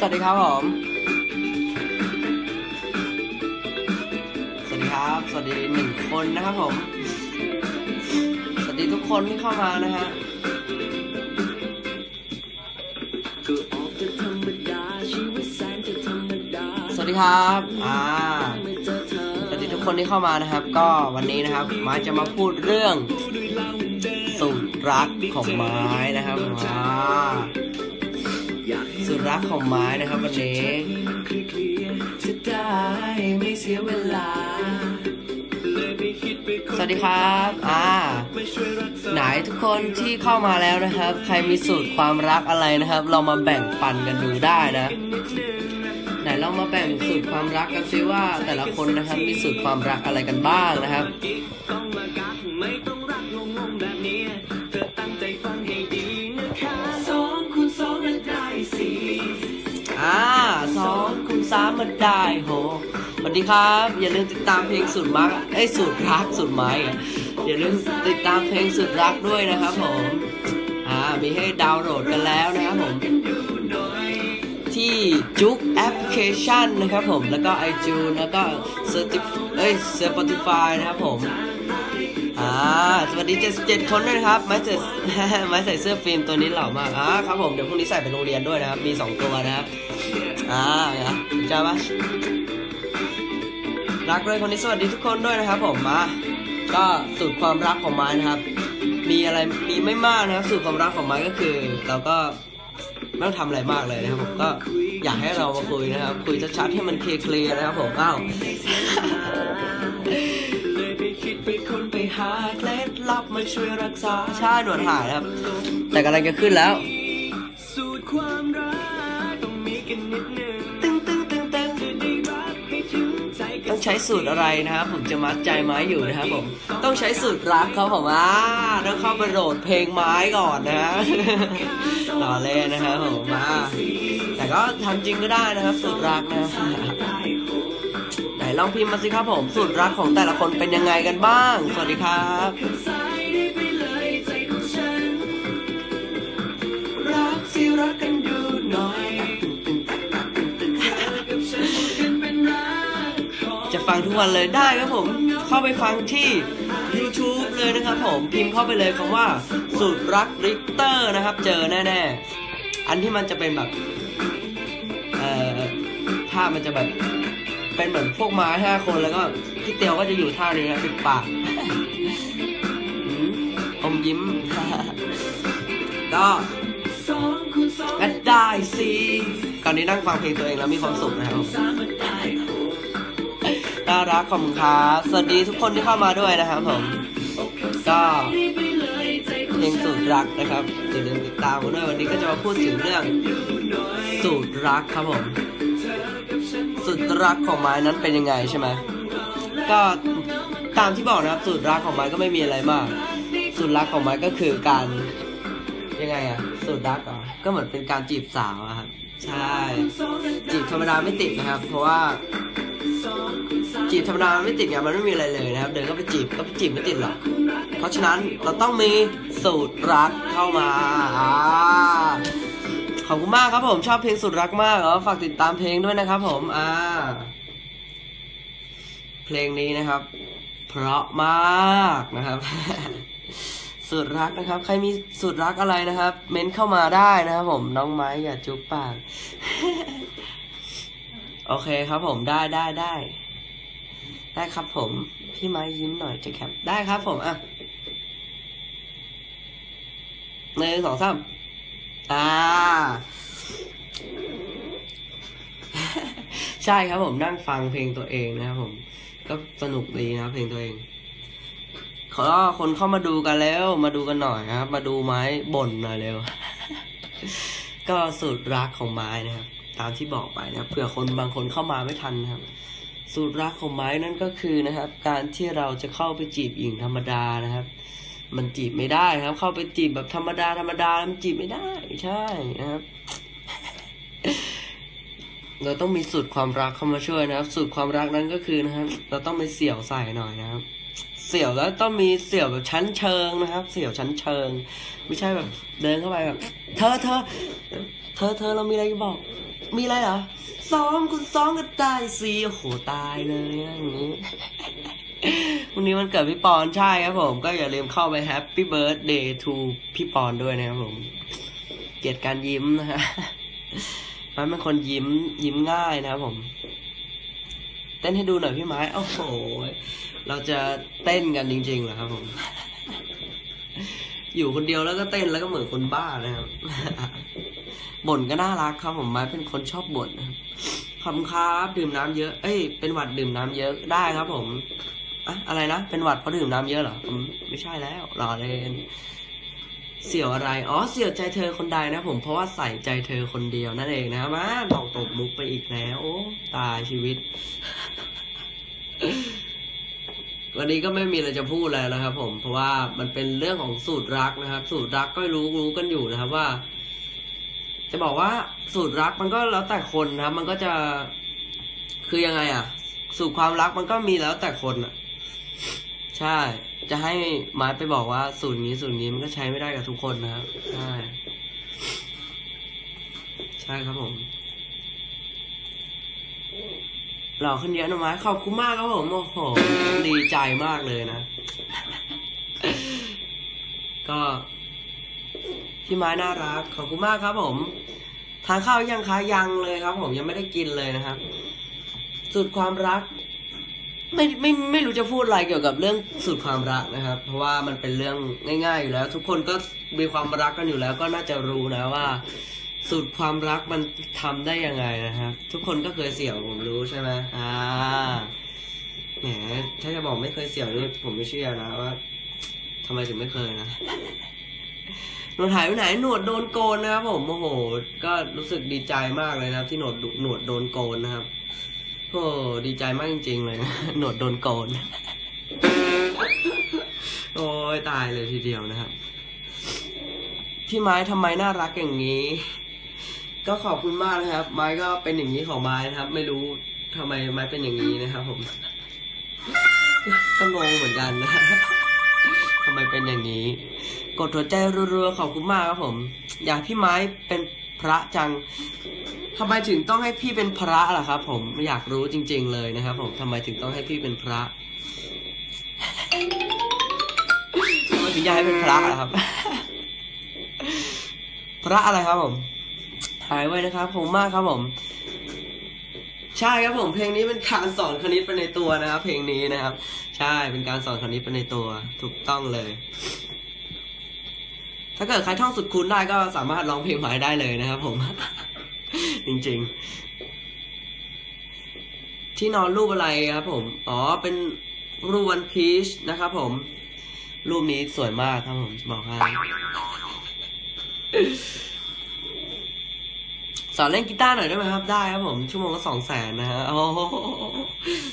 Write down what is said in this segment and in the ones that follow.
สวัสดีครับผม สวัสดีครับ สวัสดีหนึ่งคนนะครับผม สวัสดีทุกคนที่เข้ามานะฮะสวัสดีครับ อ่า สวัสดีทุกคนที่เข้ามานะครับ ก็วันนี้นะครับ มาจะมาพูดเรื่องสูตรรักของไม้นะครับอ่า สูตรรักของไม้นะครับวันนี้จะได้ไม่เสียเวลาสวัสดีครับ อ่า ไหนทุกคนที่เข้ามาแล้วนะครับ ใครมีสูตรความรักอะไรนะครับ เรามาแบ่งปันกันดูได้นะ ไหนเรามาแบ่งสูตรความรักกันซิว่าแต่ละคนนะครับมีสูตรความรักอะไรกันบ้างนะครับ มันได้โหสวัสดีครับ อย่าลืมติดตามเพลงสุดมักไอ้ยสุดรักสุดไม้อย่าลืมติดตามเพลงสุดรักด้วยนะครับผมอ่ามีให้ดาวน์โหลดกันแล้วนะครับผม ที่จุกแอปพลิเคชันนะครับผมแล้วก็ iTunes แล้วก็ Certif เอ้ย Spotify นะครับผมอ่าสวัสดี 77 คนด้วยนะครับไม้ใส่ไม้ใส่เสื้อฟิล์มตัวนี้หล่อมากอ่าครับผมเดี๋ยวพรุ่งนี้ใส่ไปโรงเรียนด้วยนะครับ มี 2 ตัวนะครับ อ่านะจ้าปะรักเลยคนนี้สวัสดีทุกคนด้วยนะครับผมมาก็สูตรความรักของไม้นะครับ มีอะไรมีไม่มากนะครับ สูตรความรักของไม้ก็คือ เราก็ไม่ต้องทำอะไรมากเลยนะครับผมก็อยากให้เรามาคุยนะครับ คุยชัดๆให้มันเคลียร์ๆนะครับผมอ้าวเลยไปคิดไปคนไปหาเคล็ดลับมาช่วยรักษาชาหนวดหายนะครับ แต่กำลังจะขึ้นแล้ว ช้สูตรอะไรนะครับผมจะมัดใจไม้อยู่นะครับผมต้องใช้สูตรรักเขาผมอ่าต้องเข้าไปโหลดเพลงไม้ก่อนนะต่อเล่นนะครับผมมาแต่ก็ทำจริงก็ได้นะครับ สูตรรักนะไหนลองพิมพ์มาสิครับผมสูตรรักของแต่ละคนเป็นยังไงกันบ้าง สวัสดีครับ วันเลยได้ครับผมเข้าไปฟังที่ YouTube เลยนะครับผมพิมพ์เข้าไปเลยคำว่าสูตรรักริกเตอร์นะครับ เจอแน่ๆ อันที่มันจะเป็นแบบเอ่อภาพมันจะแบบเป็นเหมือนพวกไม้ห้าคนแล้วก็พี่เตียวก็จะอยู่ท่านี้นะปิดปากอืมอมยิ้มก็ก็ได้สิตอนนี้นั่งฟังเพลงตัวเองแล้วมีความสุขนะครับน่า รักขอบคุณครับสวัสดีทุกคนที่เข้ามาด้วยนะครับผม ก็เพลงสูตรรักนะครับอย่าลืมติดตามกันด้วยวันนี้ก็จะมาพูดถึงเรื่องสูตรรักครับผม สูตรรักของไม้นั้นเป็นยังไงใช่ไหมก็ตามที่บอกนะครับสูตรรักของไม้ก็ไม่มีอะไรมาก สูตรรักของไม้ก็คือการยังไงอะสูตรรักอะก็เหมือนเป็นการจีบสาวอะครับใช่ จีบธรรมดาไม่ติดนะครับ เพราะว่า จีบธรรมดาไม่ติดไงมันไม่มีอะไรเลยนะครับ เดินก็ไปจีบก็ไปจีบไม่ติดหรอกเพราะฉะนั้นเราต้องมีสูตรรักเข้ามาอ่าขอบคุณมากครับผมชอบเพลงสูตรรักมากเออฝากติดตามเพลงด้วยนะครับผมอ่าเพลงนี้นะครับ เพราะมากนะครับสูตรรักนะครับ ใครมีสูตรรักอะไรนะครับ เม้นเข้ามาได้นะครับผมน้องไม้อย่าจุ๊บปาก โอเคครับผมได้ได้ได้ ได้ครับผมพี่ไม้ยิ้มหน่อยจะแคปได้ครับผมอะหนึ่งสองสามอ่า ใช่ครับผมนั่งฟังเพลงตัวเองนะครับผม ก็สนุกดีนะเพลงตัวเอง ขอคนเข้ามาดูกันแล้ว มาดูกันหน่อยครับ มาดูไม้บ่นหน่อยเร็ว ก็สูตรรักของไม้นะครับ ตามที่บอกไปนะครับเผื่อคนบางคนเข้ามาไม่ทันนะครับ สูตรรักของไม้นั่นก็คือนะครับ การที่เราจะเข้าไปจีบหญิงธรรมดานะครับ มันจีบไม่ได้ครับ เข้าไปจีบแบบธรรมดาธรรมดามันจีบไม่ได้ใช่นะครับ เราต้องมีสูตรความรักเข้ามาช่วยนะครับ สูตรความรักนั้นก็คือนะครับ เราต้องไปเสี่ยวใส่หน่อยนะครับ เสี่ยวแล้วต้องมีเสี่ยวแบบชั้นเชิงนะครับ เสี่ยวชั้นเชิง ไม่ใช่แบบเดินเข้าไปแบบ เธอเธอเธอเธอเรามีอะไรจะบอก มีอะไรเหรอ ซ้อมคุณซ้อมกันตายสิโอ้โหตายเลยนะอย่างนี้วันนี้มันเกิดพี่ปอนใช่ครับผม ก็อย่าลืมเข้าไปแฮปปี้เบิร์ดเดย์ทูพี่ปอนด้วยนะครับผม เกลียดการยิ้มนะฮะมันเป็นคนยิ้มยิ้มง่ายนะครับผม เต้นให้ดูหน่อยพี่ไม้โอ้โหเราจะเต้นกันจริงๆเหรอครับผม อยู่คนเดียวแล้วก็เต้นแล้วก็เหมือนคนบ้านะครับ บ่นก็น่ารักครับผมไม้เป็นคนชอบบ่นนะครับขอบคุณครับดื่มน้ำเยอะ เอ้ย เป็นหวัดดื่มน้ำเยอะได้ครับผมอะอะไรนะ เป็นหวัดเพราะดื่มน้ำเยอะเหรอมไม่ใช่แล้วรอเล่นเสี่ยวอะไร อ๋อ เสี่ยวใจเธอคนใดนะผม เพราะว่าใส่ใจเธอคนเดียวนั่นเองนะมาตอกตบมุกไปอีกแล้ว โอ้ ตายชีวิต วันนี้ก็ไม่มีอะไรจะพูดแล้วนะครับผม เพราะว่ามันเป็นเรื่องของสูตรรักนะครับ สูตรรักก็รู้รู้กันอยู่นะครับว่า จะบอกว่าสูตรรักมันก็แล้วแต่คนนะครับ มันก็จะคือยังไงอะสูตรความรักมันก็มีแล้วแต่คนอะใช่ จะให้ไม้ไปบอกว่าสูตรนี้สูตรนี้มันก็ใช้ไม่ได้กับทุกคนนะครับใช่ใช่ครับผมหล่อขึ้นเยอะนะไม้ขอบคุณมากครับผมโอ้โหดีใจมากเลยนะ ก็ พี่ไม้น่ารัก ขอบคุณมากครับผม ทานข้าวยังคะยังเลยครับ ผมยังไม่ได้กินเลยนะครับสูตรความรัก ไม่ไม่ไม่รู้จะพูดอะไรเกี่ยวกับเรื่องสูตรความรักนะครับ เพราะว่ามันเป็นเรื่องง่าย ๆ อยู่แล้ว ทุกคนก็มีความรักกันอยู่แล้ว ก็น่าจะรู้นะว่าสูตรความรักมันทำได้ยังไงนะครับ ทุกคนก็เคยเสี่ยวผมรู้ใช่ไหมอ่าแหมถ้าจะบอกไม่เคยเสี่ยวนี่ผมไม่เชื่อนะว่าทำไมถึงไม่เคยนะ หนวดหายไปไหนหนวดโดนโกนนะครับผมโอ้โห ก็รู้สึกดีใจมากเลยนะที่หนวดหนวดโดนโกนนะครับโอ้ดีใจมากจริง ๆ เลยนะหนวดโดนโกน โอ้ยตายเลยทีเดียวนะครับ พี่ไม้ทำไมน่ารักอย่างนี้ ก็ขอบคุณมากนะครับ ไม้ก็เป็นอย่างนี้ของไม้นะครับ ไม่รู้ทำไมไม้เป็นอย่างนี้นะครับ ผมก็งงเหมือนกันนะทำไมเป็นอย่างนี้ กดหัวใจรัวๆขอบคุณมากครับผม อยากพี่ไม้เป็นพระจังทำไมถึงต้องให้พี่เป็นพระล่ะครับ ผมอยากรู้จริง ๆ เลยนะครับ ผมทำไมถึงต้องให้พี่เป็นพระทำไมถึงอยากให้เป็นพระล่ะครับ พระอะไรครับผมหายไว้นะครับผมมากครับผม ใช่ครับผมเพลงนี้เป็นการสอนคณิตไปในตัวนะครับ เพลงนี้นะครับ ใช่เป็นการสอนคณิตไปในตัว ถูกต้องเลย ถ้าเกิดใครท่องสุดคูณได้ก็สามารถร้องเพลงหมายได้เลยนะครับผม จริงๆ ที่นอนรูปอะไรครับผม อ๋อ เป็นรูปวันพีชนะครับผม รูปนี้สวยมากครับผมบอกให้สอนเล่นกีตาร์หน่อยได้ไหมครับ ได้ครับผม ชั่วโมงละสองแสนนะฮะ โอ้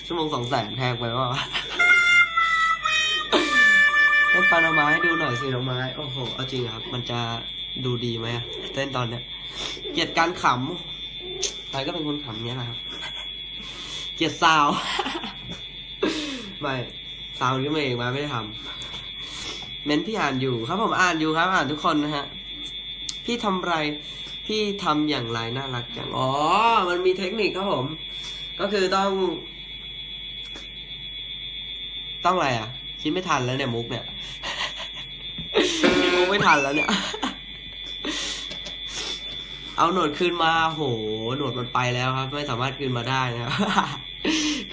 ชั่วโมงสองแสนแพงไปว่า เต้นปานาไม้ให้ดูหน่อยสิน้องไม้ โอ้โห เอาจริงครับ มันจะดูดีไหมเต้นตอนเนี้ย เกลียดการขำใครก็เป็นคนขำเนี้ยนะครับ เกลียดซาว ไม่ซาวนี้มาเองมาไม่ได้ทำเม้นพี่อ่านอยู่ครับผมอ่านอยู่ครับ อ่านทุกคนนะฮะ พี่ทำไร พี่ทำอย่างไรน่ารักจัง อ๋อ มันมีเทคนิคครับผม ก็คือต้อง ต้องอะไรอะคิดไม่ทันแล้วเนี่ยมุกเนี่ย ไม่ทันแล้วเนี่ย เอาหนวดคืนมา โห หนวดมันไปแล้วครับ ไม่สามารถคืนมาได้นะครับ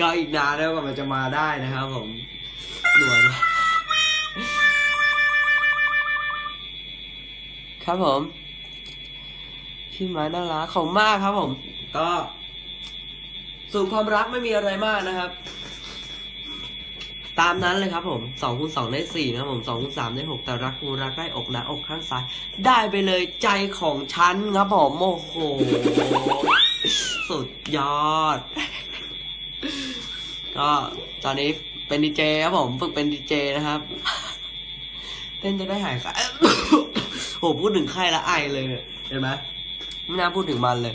ก็อีกนานแล้วกว่ามันจะมาได้นะครับผม หนวด ครับผม พี่ไม้น่ารักของมากครับผม ก็ สูตรความรักไม่มีอะไรมากนะครับ ตามนั้นเลยครับผมสองคูณสองได้สี่นะครับผมสองคูณสามได้หกแต่รักคูรักได้อกนะอกข้างซ้าย ได้ไปเลยใจของฉันครับผมโอ้โหสุดยอด ก็ตอนนี้เป็นดีเจครับผมฝึกเป็นดีเจนะครับเต้นจะได้หายค่ะโหพูดถึงไข้ละไอเลยเห็นไหมไม่น่าพูดถึงมันเลย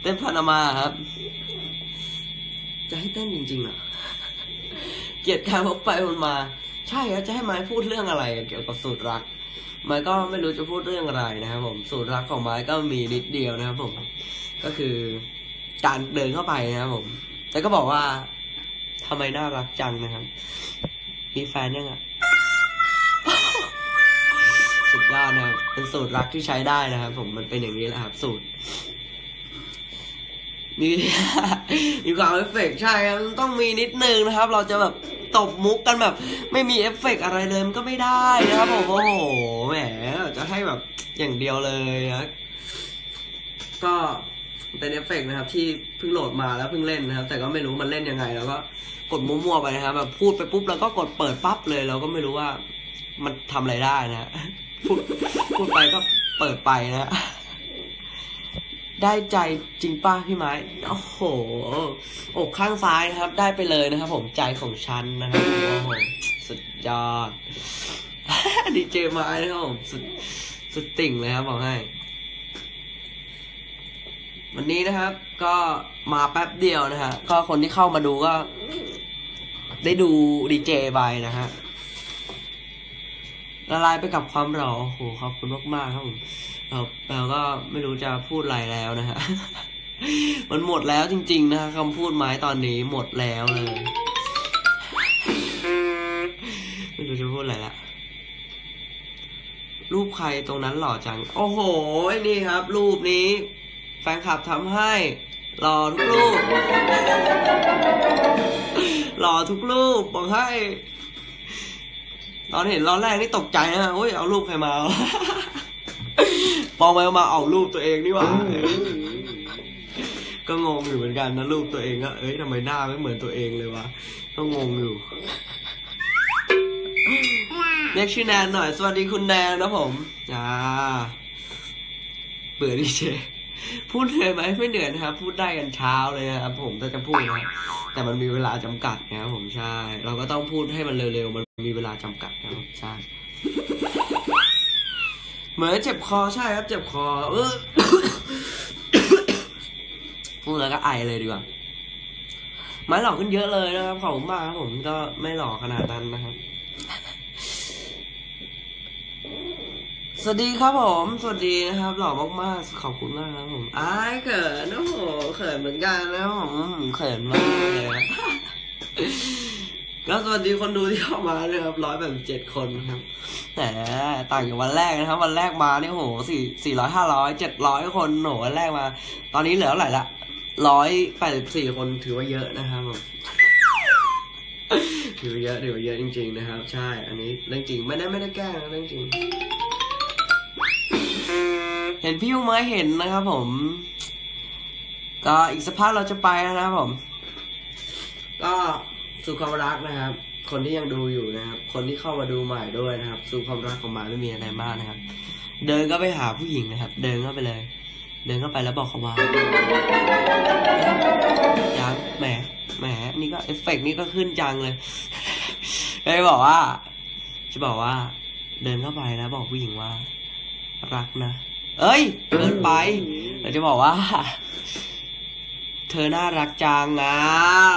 เต้นพานามาครับ จะให้เต้นจริงๆเหรอเกียดการพบไปมันมา ใช่ครับจะให้ไม้พูดเรื่องอะไร เกี่ยวกับสูตรรักไม้ก็ไม่รู้จะพูดเรื่องอะไรนะครับผมสูตรรักของไม้ก็มีนิดเดียวนะครับผมก็คือการเดินเข้าไปนะครับผม แต่ก็บอกว่าทำไมน่ารักจังนะครับ มีแฟนยังอะสุดยอดนะครับเป็นสูตรรักที่ใช้ได้นะครับ ผมมันเป็นอย่างนี้แหละครับ สูตร มีมีความเอฟเฟกใช่ครับต้องมีนิดนึงนะครับ เราจะแบบตบมุกกันแบบ ไม่มีเอฟเฟกอะไรเลยมันก็ไม่ได้นะครับผมโอ้โหแหมจะให้แบบอย่างเดียวเลยนะก็เป็นเอฟเฟกนะครับ ที่เพิ่งโหลดมาแล้วเพิ่งเล่นนะครับ แต่ก็ไม่รู้มันเล่นยังไง แล้วก็กดมั่วๆไปนะครับแบบพูดไปปุ๊บแล้วก็กดเปิดปั๊บเลย เราก็ไม่รู้ว่ามันทำอะไรได้นะพูดพูดไปก็เปิดไปนะ ได้ใจจริงป้าพี่ไม้โอ้โห อกข้างซ้ายนะครับ ได้ไปเลยนะครับ ผมใจของฉันนะครับโอ้โหสุดยอดดีเจไม้นะครับผมสุดสุดติ่งเลยครับบอกให้ วันนี้นะครับ ก็มาแป๊บเดียวนะฮะก็คนที่เข้ามาดูก็ ได้ดูดีเจไปนะฮะ ละลายไปกับความหล่อโอ้โหขอบคุณมากๆครับผมเราเราก็ไม่รู้จะพูดอะไรแล้วนะฮะมันหมดแล้วจริง ๆ นะฮะคำพูดไม้ตอนนี้หมดแล้วเลย ไม่รู้จะพูดอะไรละรูปใครตรงนั้นหล่อจัง โอ้โหนี่ครับ รูปนี้ แฟนคลับทำให้หล่อทุกรูปหล่อทุกรูปบอกให้ อนเห็นตอนแรกนี่ตกใจนะโอ้ยเอารูปใครมา ปองไปมาเอารูปตัวเองนี่หว่า ก็งงอยู่เหมือนกันนะรูปตัวเองก็เอ้ยทำไมหน้าไม่เหมือนตัวเองเลยวะ ก็งงอยู่เรียกชื่อแนนหน่อย สวัสดีคุณแนนนะผม อ่า เบื่อดีเจ พูดเหนื่อยไหมไม่เหนื่อยนะครับ พูดได้กันเช้าเลยนะครับผมถ้าจะพูดนะแต่มันมีเวลาจำกัดนะครับผมใช่ เราก็ต้องพูดให้มันเร็วๆ มันมีเวลาจำกัดนะครับใช่เหมือนเจ็บคอใช่ครับ เจ็บคอ เออพูดแล้วก็ไอเลยดีกว่าไม้หล่อขึ้นเยอะเลยนะครับขอบคุณมากครับผมก็ไม่หล่อขนาดนั้นนะครับ สวัสดีครับผม สวัสดีนะครับ หล่อมากๆ ขอบคุณมากครับผมอ้ายเขินโอ้โหเขินเหมือนกันนะผมเขินมากเลยนะก็สวัสดีคนดูที่เข้ามาด้วยครับร้อยแบบเจ็ดคนนะครับ แต่ต่างจากวันแรกนะครับ วันแรกมาเนี่ยโหสี่สี่ร้อยห้าร้อยเจ็ดร้อยคนโหวันแรกมา ตอนนี้เหลือเท่าไหร่ละร้อยแปดสิบสี่คนถือว่าเยอะนะครับผมถือว่าเยอะถือว่าเยอะจริง ๆ นะครับ ใช่ อันนี้เรื่องจริงไม่ได้ไม่ได้แกล้งนะเรื่องจริง เห็นพี่ยูไม้เห็นนะครับผมก็อีกสักพักเราจะไปแล้วนะครับผม ก็สู่ความรักนะครับ คนที่ยังดูอยู่นะครับ คนที่เข้ามาดูใหม่ด้วยนะครับ สู่ความรักของหมาไม่มีอะไรมากนะครับ เดินก็ไปหาผู้หญิงนะครับ เดินเข้าไปเลย เดินเข้าไปแล้วบอกเขาว่ายังแหมแหมนี่ก็เอฟเฟกต์นี่ก็ขึ้นจังเลยเลยบอกว่า จะบอกว่า เดินเข้าไปนะบอกผู้หญิงว่า รักนะ เอ้ยเกินไปเราจะบอกว่า เธอน่ารักจังนะ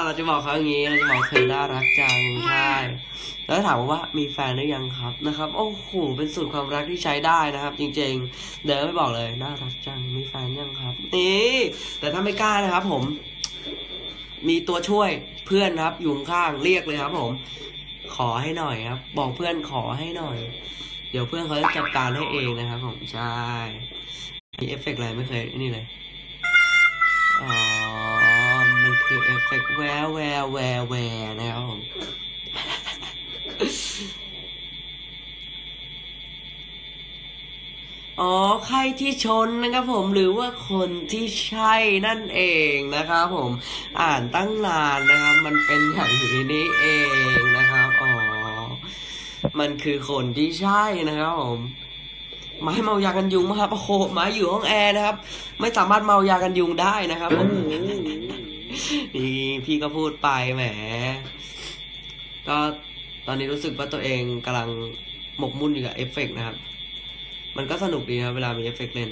เราจะบอกเขาอย่างนี้เราจะบอกเธอน่ารักจังใช่แล้วถามว่ามีแฟนหรือยังครับนะครับ โอ้โหเป็นสูตรความรักที่ใช้ได้นะครับ จริงๆ เดินไม่บอกเลยน่ารักจังมีแฟนยังครับนี่แต่ถ้าไม่กล้านะครับ ผม มีตัวช่วยเพื่อนครับอยู่ข้างเรียกเลยครับ ผม ขอให้หน่อยครับ บอกเพื่อนขอให้หน่อย เดี๋ยวเพื่อนเขาจะจัดการให้เองนะครับผมใช่มีเอฟเฟกต์อะไรไม่เคยนี่เลยอ๋อมันคือเอฟเฟกต์แววแววแววแววนะครับผมอ๋อใครที่ชนนะครับผมหรือว่าคนที่ใช่นั่นเองนะครับผมอ่านตั้งนานนะครับ มันเป็นอย่างนี้เองนะ มันคือคนที่ใช่นะครับผมไม้เมายากันยุงมาครับโอ้โหไม้อยู่ห้องแอร์นะครับ ไม่สามารถเมายากันยุงได้นะครับผมนี่พี่ก็พูดไปแหม ก็ตอนนี้รู้สึกว่าตัวเองกำลังหมกมุ่นอยู่กับเอฟเฟกต์นะครับ มันก็สนุกดีนะครับเวลามีเอฟเฟกต์เล่น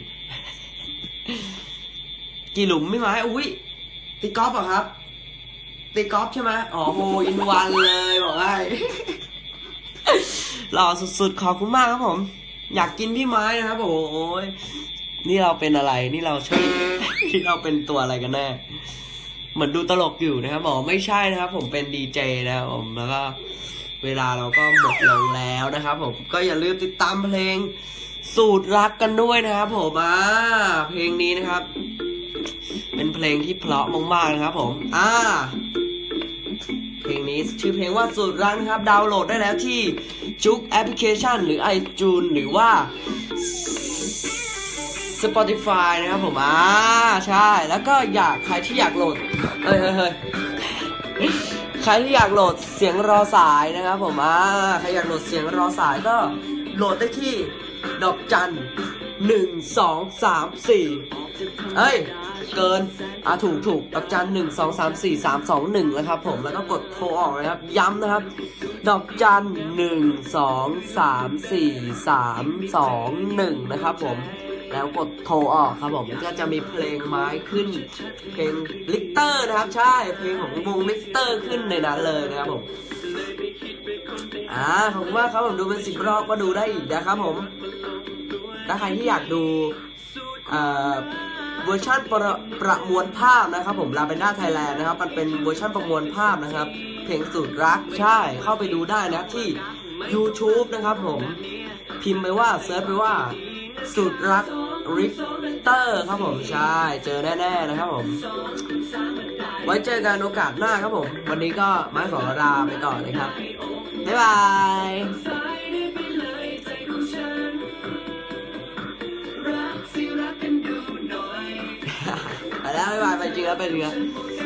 กี่หลุมไม่ไม้อุ้ยตีกอล์ฟเหรอครับตตีกอล์ฟใช่ไหมอ๋อโฮอินวันเลยบอกให้ หล่อสุดๆ ขอบคุณมากครับผม อยากกินพี่ไม้นะครับโอ้ยนี่เราเป็นอะไร นี่เราใช่ที่เราเป็นตัวอะไรกันแน่ เหมือนดูตลกอยู่นะครับบอไม่ใช่นะครับ ผมเป็นดีเจนะครับผมแล้วก็เวลาเราก็หมดลงแล้วนะครับ ผมก็อย่าลืมติดตามเพลงสูตรรักกันด้วยนะครับผมอ่าเพลงนี้นะครับ เป็นเพลงที่เพราะมากๆนะครับ ผม อ่า เพลงนี้ชื่อเพลงว่าสูตรรักนะครับ ดาวน์โหลดได้แล้วที่จุกแอปพลิเคชัน หรือ iTunes หรือว่า Spotify นะครับผมอ่าใช่ แล้วก็อยากใครที่อยากโหลดเฮ้ยเฮ้ยเฮ้ยใครที่อยากโหลดเสียงรอสายนะครับผมอ่าใครอยากโหลดเสียงรอสายก็โหลดได้ที่ดอกจัน หนึ่งสองสามสี่เฮ้ย เกิน อะถูกถูกดอกจันหนึ่งสองสามสี่สามสองหนึ่งนะครับผมแล้วก็กดโทรออกนะครับ ย้ำนะครับ ดอกจันหนึ่งสองสามสี่สามสองหนึ่งนะครับผมแล้วกดโทรออกครับผมก็จะมีเพลงไม้ขึ้น เพลงลิกเตอร์นะครับใช่เพลงของวงลิกเตอร์ขึ้นในนั้นเลยนะครับผมอ่าผมว่าครับผมดูเป็นสิบรอบก็ดูได้อีกนะครับผม ถ้าใครที่อยากดูเวอร์ชันประประมวลภาพนะครับ ผมลาเบนด้าไทยแลนด์นะครับ มันเป็นเวอร์ชันประมวลภาพนะครับ เพลงสุดรักใช่เข้าไปดูได้นะที่ YouTube นะครับผมพิมพ์ไปว่าเซิร์ชไปว่าสุดรักริกเตอร์ครับผมใช่เจอแน่ๆนะครับผม ไว้เจอกันโอกาสหน้าครับผม วันนี้ก็ไม้ขอลาไปก่อนเลยครับ บ๊ายบาย ไปแล้วบ๊าย